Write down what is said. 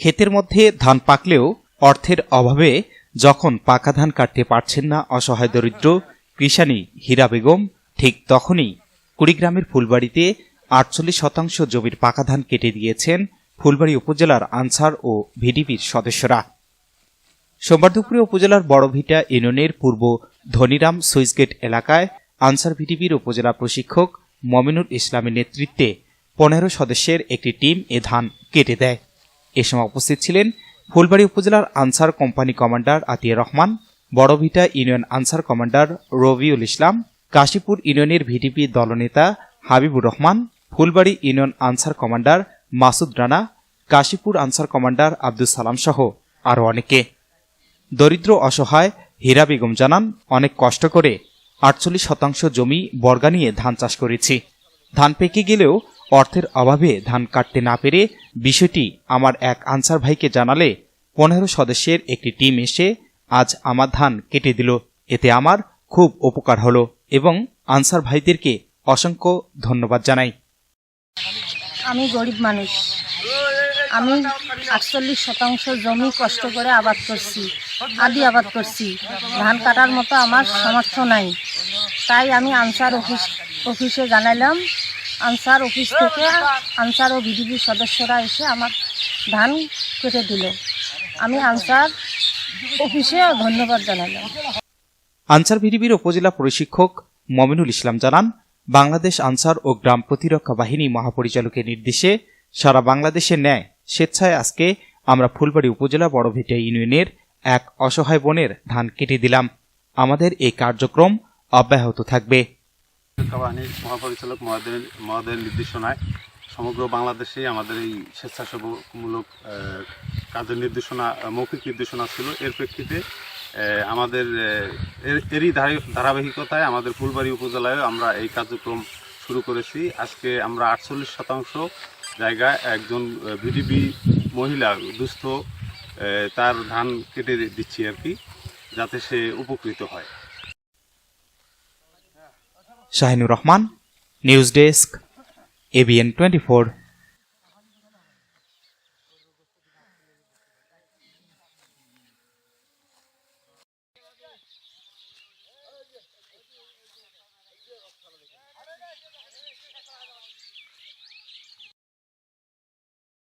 ক্ষেতের মধ্যে ধান পাকলেও অর্থের অভাবে যখন পাকা ধান কাটতে পারছেন না অসহায় দরিদ্র কৃষাণী হীরা বেগম, ঠিক তখনই কুড়িগ্রামের ফুলবাড়িতে আটচল্লিশ শতাংশ জমির পাকা ধান কেটে দিয়েছেন ফুলবাড়ি উপজেলার আনসার ও ভিডিপির সদস্যরা। সোমবার দুপুরে উপজেলার বড়ভিটা ইউনিয়নের পূর্ব ধনিরাম সুইসগেট এলাকায় আনসার ভিডিপির উপজেলা প্রশিক্ষক মমিনুল ইসলামের নেতৃত্বে পনেরো সদস্যের একটি টিম এ ধান কেটে দেয়। এ সময় উপস্থিত ছিলেন ফুলবাড়ি উপজেলার Ansar company commander Atia Rahman, Barabhita union Ansar commander Rabiul Islam, Kashipur ইউনিয়নের ভিডিপি দলনেতা Habibur Rahman, Phulbari union Ansar commander Masud Rana, Kashipur Ansar commander Abdul Salam সহ আরও অনেকে। দরিদ্র অসহায় হীরা বেগম জানান, অনেক কষ্ট করে আটচল্লিশ শতাংশ জমি বর্গা নিয়ে ধান চাষ করেছি। ধান পেকে গেলেও অর্থের অভাবে ধান কাটতে না পেরে বিষয়টি আমার এক আনসার ভাইকে জানালে পনেরো সদস্যের একটি টিম এসে আজ আমার ধান কেটে দিল। এতে আমার খুব উপকার হলো এবং আনসার ভাইদেরকে অসংখ্য ধন্যবাদ জানাই। আমি গরিব মানুষ। আমি আটচল্লিশ শতাংশ জমি কষ্ট করে আবাদ করছি, আদি আবাদ করছি। ধান কাটার মতো আমার সামর্থ্য নাই। তাই আমি আনসার অফিস অফিসে জানালাম আনসার অফিস থেকে আনসার ও ভিডিপি সদস্যরা এসে আমার ধান কেটে দিল। আমি আনসার অফিসে ধন্যবাদ জানালাম। আনসার ভিডিবির উপজেলা প্রশিক্ষক মমিনুল ইসলাম জানান, বাংলাদেশ আনসার ও গ্রাম প্রতিরক্ষা বাহিনী মহাপরিচালকের নির্দেশে সারা বাংলাদেশে ন্যায়, স্বেচ্ছায় আজকে আমরা ফুলবাড়ি উপজেলা বড়ভিটা ইউনিয়নের এক অসহায় বোনের ধান কেটে দিলাম। আমাদের এই কার্যক্রম অব্যাহত থাকবে। সুরক্ষা বাহিনীর মহাপরিচালক মহোদয়ের মহোদয়ের নির্দেশনায় সমগ্র বাংলাদেশে আমাদের এই স্বেচ্ছাসেবকমূলক কাজের নির্দেশনা, মৌখিক নির্দেশনা ছিল। এর প্রেক্ষিতে আমাদের এর- এরই ধারাবাহিকতায় আমাদের ফুলবাড়ি উপজেলায় আমরা এই কার্যক্রম শুরু করেছি। আজকে আমরা আটচল্লিশ শতাংশ জায়গায় একজন ভিডিবি মহিলা দুস্থ তার ধান কেটে দিচ্ছি আর কি, যাতে সে উপকৃত হয়। Shahinur Rahman news desk ABN twenty